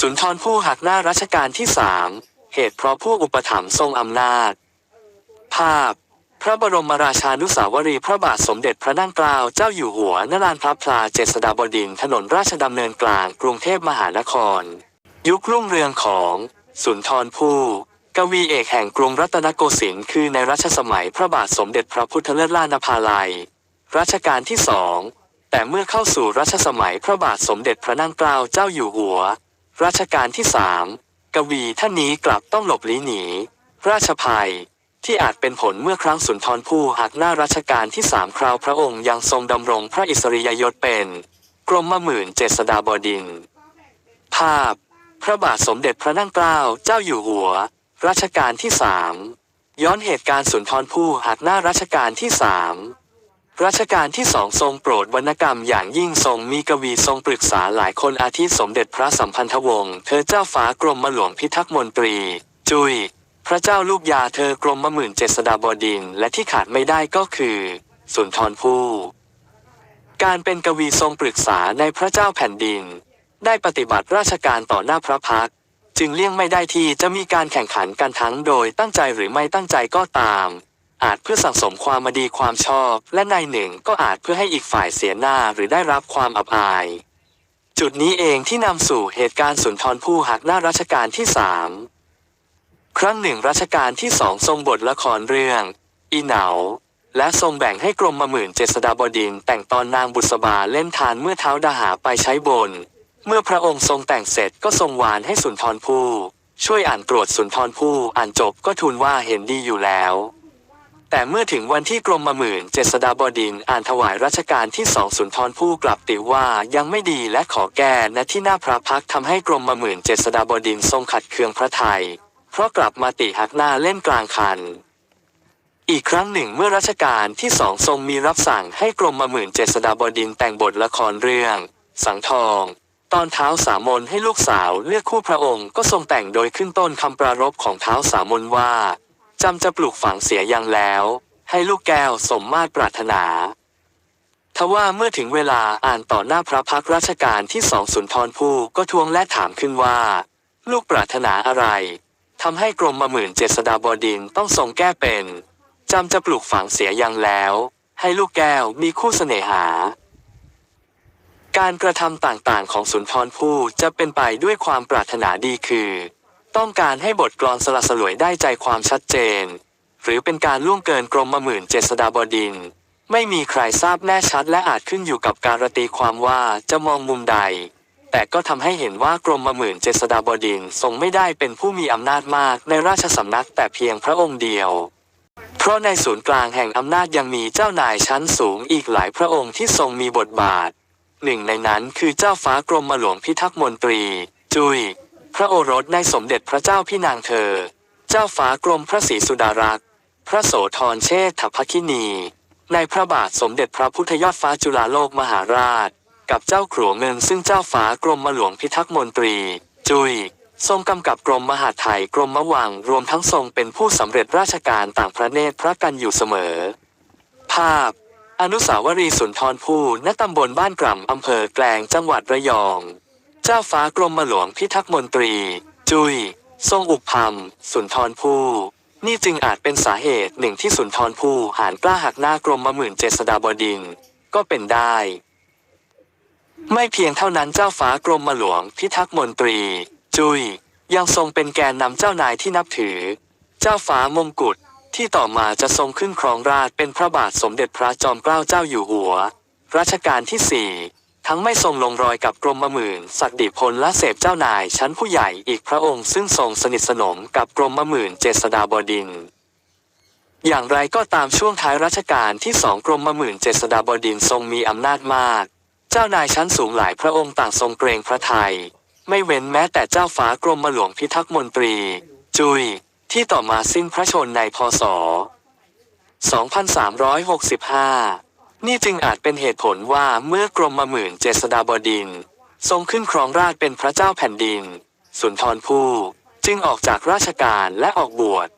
สุนทรผู้หักหน้ารัชกาลที่สามเหตุเพราะผู้อุปถัมภ์ทรงอำนาจ ภาพ พระบรมราชานุสาวรีย์พระบาทสมเด็จพระนั่งเกล้าเจ้าอยู่หัวนรานพระพลาเจษฎาบดินทร์ถนนราชดำเนินกลางกรุงเทพมหานคร ยุครุ่งเรืองของ สุนทรภู่กวีเอกแห่งกรุงรัตนโกสินทร์คือในรัชสมัยพระบาทสมเด็จพระพุทธเลิศล่านภาลัย รัชกาลที่สองแต่เมื่อเข้าสู่รัชสมัยพระบาทสมเด็จพระนั่งเกล้าเจ้าอยู่หัว รัชกาลที่สามกวีท่านนี้กลับต้องหลบลี้หนี ราชภัยที่อาจเป็นผลเมื่อครั้งสุนทรภู่หักหน้ารัชกาลที่สามคราวพระองค์ยังทรงดำรงพระอิสริยยศเป็น กรมมหมื่นเจษฎาบดิน ภาพ พระบาทสมเด็จพระนั่งเกล้าเจ้าอยู่หัว รัชกาลที่สามย้อนเหตุการณ์สุนทรภู่หักหน้ารัชกาลที่สาม รัชกาลที่สองทรงโปรดวรรณกรรมอย่างยิ่งทรงมีกวีทรงปรึกษาหลายคนอาทิสมเด็จพระสัมพันธวงศ์เธอเจ้าฟ้ากรมหลวงพิทักษ์มนตรี จุย พระเจ้าลูกยาเธอกรมหมื่นเจษฎาบดินและที่ขาดไม่ได้ก็คือ สุนทรภู่การเป็นกวีทรงปรึกษาในพระเจ้าแผ่นดิน ได้ปฏิบัติราชการต่อหน้าพระพักจึงเลี่ยงไม่ได้ที่จะมีการแข่งขันกันทั้งโดยตั้งใจหรือไม่ตั้งใจก็ตาม อาจเพื่อสั่งสมความมาดีความชอบ และในหนึ่งก็อาจเพื่อให้อีกฝ่ายเสียหน้าหรือได้รับความอับอาย จุดนี้เองที่นำสู่เหตุการณ์สุนทรภู่หักหน้ารัชกาลที่สามครั้งหนึ่งรัชกาลที่สองทรงบทละครเรื่อง อีเหนาและทรงแบ่งให้กรมมาหมื่นเจษฎาบดินแต่งตอนนางบุษบาเล่นทานเมื่อเท้าดาหาไปใช้บน เมื่อพระองค์ทรงแต่งเสร็จก็ทรงวานให้สุนทรภู่ช่วยอ่านตรวจสุนทรภู่อ่านจบก็ทูลว่าเห็นดีอยู่แล้ว แต่เมื่อถึงวันที่กรมมหมื่นเจษฎาบดินอ่านถวายรัชกาลที่สองสุนทรภู่กลับติว่ายังไม่ดีและขอแก้ณที่หน้าพระพักตร์ทำให้กรมมหมื่นเจษฎาบดินทรงขัดเคืองพระไทย เพราะกลับมาติหักหน้าเล่นกลางคัน อีกครั้งหนึ่งเมื่อรัชกาลที่สองทรงมีรับสั่งให้กรมมหมื่นเจษฎาบดินแต่งบทละครเรื่อง สังทอง ตอนเท้าสามนให้ลูกสาวเลือกคู่พระองค์ก็ทรงแต่งโดยขึ้นต้นคำปรารภของเท้าสามนว่า จำจะปลูกฝังเสียยังแล้ว ให้ลูกแก้วสมมาตรปรารถนาทว่าเมื่อถึงเวลาอ่านต่อหน้าพระพักร์รัชกาลที่สองสุนทรภู่ก็ทวงและถามขึ้นว่า ลูกปรารถนาอะไรทำให้กรมมาหมื่นเจษฎาบดินต้องทรงแก้เป็นจำจะปลูกฝังเสียยังแล้ว ให้ลูกแก้วมีคู่เสน่หา การกระทำต่างๆของสุนทรภู่จะเป็นไปด้วยความปรารถนาดีคือ ต้องการให้บทกลอนสละสลวยได้ใจความชัดเจน หรือเป็นการล่วงเกินกรมมหมื่นเจษฎาบดิน ไม่มีใครทราบแน่ชัดและอาจขึ้นอยู่กับการตีความว่าจะมองมุมใด แต่ก็ทำให้เห็นว่ากรมมหมื่นเจษฎาบดินทรงไม่ได้เป็นผู้มีอำนาจมากในราชสำนักแต่เพียงพระองค์เดียว เพราะในศูนย์กลางแห่งอำนาจยังมีเจ้านายชั้นสูงอีกหลายพระองค์ที่ทรงมีบทบาทหนึ่งในนั้นคือเจ้าฟ้ากรมหลวงพิทักษ์มนตรี จุย พระโอรสในสมเด็จพระเจ้าพี่นางเธอ เจ้าฟ้ากรมพระศรีสุดารักษ์พระโสธรเชษฐภคินี ในพระบาทสมเด็จพระพุทธยอดฟ้าจุฬาโลกมหาราช กับเจ้าขรัวเงินซึ่งเจ้าฟ้ากรมมหลวงพิทักษ์มนตรี จุยทรงกำกับกรมมหาไทยกรมมะวังรวมทั้งทรงเป็นผู้สำเร็จราชการต่างพระเนตรพระกันอยู่เสมอ ภาพ อนุสาวรีย์สุนทรภู่ณตำบลบ้านกล่ำอำเภอแกลงจังหวัดระยอง เจ้าฟ้ากรมหลวงพิทักษ์มนตรี จุย ทรงอุปพัมสุนทรภู่นี่จึงอาจเป็นสาเหตุหนึ่งที่สุนทรภู่หานกล้าหักหน้ากรมมหมื่นเจษฎาบดิน ก็เป็นได้ ไม่เพียงเท่านั้นเจ้าฟ้ากรมหลวงพิทักษ์มนตรี จุย ยังทรงเป็นแกนนำเจ้านายที่นับถือ เจ้าฟ้ามงกุฎที่ต่อมาจะทรงขึ้นครองราชเป็นพระบาทสมเด็จพระจอมเกล้าเจ้าอยู่หัว รัชกาลที่สี่ ทั้งไม่ทรงลงรอยกับกรมมหมื่นศักดิพลและเสพเจ้านายชั้นผู้ใหญ่อีกพระองค์ซึ่งทรงสนิทสนมกับกรมมหมื่นเจษฎาบดิน อย่างไรก็ตามช่วงท้ายรัชกาลที่สองกรมมหมื่นเจษฎาบดินทรงมีอำนาจมาก เจ้านายชั้นสูงหลายพระองค์ต่างทรงเกรงพระไทย ไม่เว้นแม้แต่เจ้าฟ้ากรมหลวงพิทักษ์มนตรี จุยที่ต่อมาสิ้นพระชนในพศ 2365 นี่จึงอาจเป็นเหตุผลว่าเมื่อกรมมหมื่นเจษฎาบดิน ทรงขึ้นครองราชเป็นพระเจ้าแผ่นดิน สุนทรภู่จึงออกจากราชการและออกบวช